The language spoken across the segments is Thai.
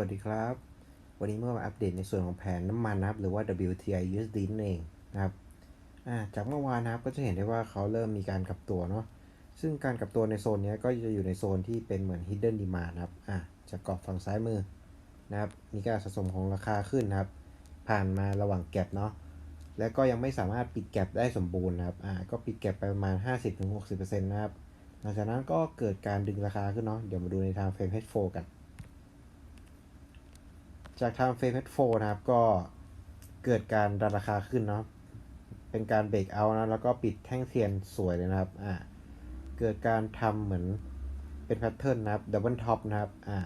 วัสดีครับ วันนี้เมื่อมาอัปเดตในส่วนของแผนน้ำมันนะครับหรือว่า WTI USD นั่นเองนะครับาจากเมื่อวานนะครับก็จะเห็นได้ว่าเขาเริ่มมีการกลับตัวเนาะซึ่งการกลับตัวในโซนนี้ก็จะอยู่ในโซนที่เป็นเหมือน hidden demand นะครับอ่าจากกรอบฝั่งซ้ายมือนะครับมีการสะสมของราคาขึ้นนะครับ ผ่านมาระหว่างแก็บเนาะและก็ยังไม่สามารถปิดแก็บได้สมบูรณ์นะครับอ่าก็ปิดแก็บไปประมาณ 50-60%นะครับหลังจากนั้นก็เกิดการดึงราคาขึ้นเนาะเดี๋ยวมาดูในทางเฟรม H4 กัน จากทางเฟรม H4 นะครับ ก็เกิดการดันราคาขึ้นเนาะเป็นการเบรกเอานะแล้วก็ปิดแท่งเทียนสวยเลยนะครับอ่าเกิดการทำเหมือนเป็นแพทเทิร์นนะครับดับเบิลท็อปนะครับอ่า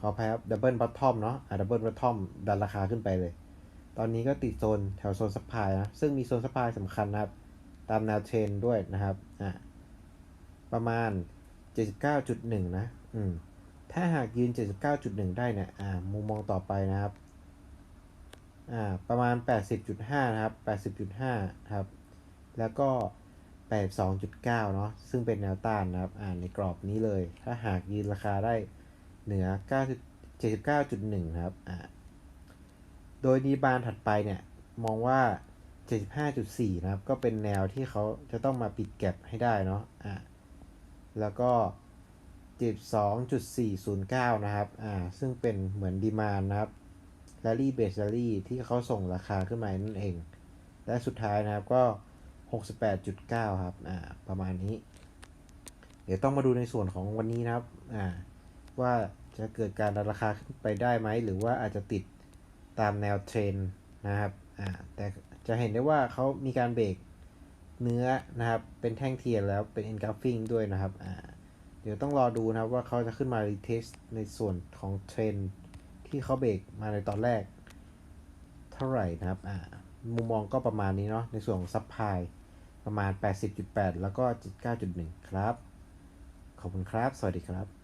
ขออภัยครับดับเบิลบอททอมเนาะอ่าดับเบิลบอททอมดันราคาขึ้นไปเลย ตอนนี้ก็ติดโซนแถวโซนซัพพลายนะ ซึ่งมีโซนซัพพลายสำคัญนะครับ ตามแนวเทรนด้วยนะครับอ่าประมาณ 79.1 นะ อืม ถ้าหากยืน 79.1 ได้เนี่ยอ่ามุมมองต่อไปนะครับอ่าประมาณ 80.5 นะครับ 80.5 ครับ แล้วก็ 82.9 เนาะซึ่งเป็นแนวต้านนะครับอ่าในกรอบนี้เลย ถ้าหากยืนราคาได้เหนือ9 79.1 นะครับอ่าโดยดีบานถัดไปเนี่ย มองว่า 75.4 นะครับ ก็เป็นแนวที่เขาจะต้องมาปิดแก็บให้ได้เนาะอ่าแล้วก็ 12.409 นะครับ อ่า ซึ่งเป็นเหมือนดีมานนะครับแ a ลี่เบส a ลี่ที่เขาส่งราคาขึ้นมานั่นเอง และสุดท้ายนะครับก็ 68.9 ครับ อ่า ประมาณนี้ เดี๋ยวต้องมาดูในส่วนของวันนี้นะครับ อ่า ว่าจะเกิดการดันราคาขึ้นไปได้ไหม หรือว่าอาจจะติดตามแนวเทรนนะครับ อ่า แต่จะเห็นได้ว่าเขามีการเบรกเนื้อนะครับ เป็นแท่งเทียนแล้วเป็น engulfing ด้วยนะครับ อ่า ดี๋ยวต้องรอดูนะครับว่าเขาจะขึ้นมารีเทสในส่วนของเทรนที่เขาเบรกมาในตอนแรก เท่าไหร่นะครับอ่ามุมมองก็ประมาณนี้เนาะในส่วนของซับพลายประมาณ 80.8 แล้วก็ 79.1 ครับ ขอบคุณครับ สวัสดีครับ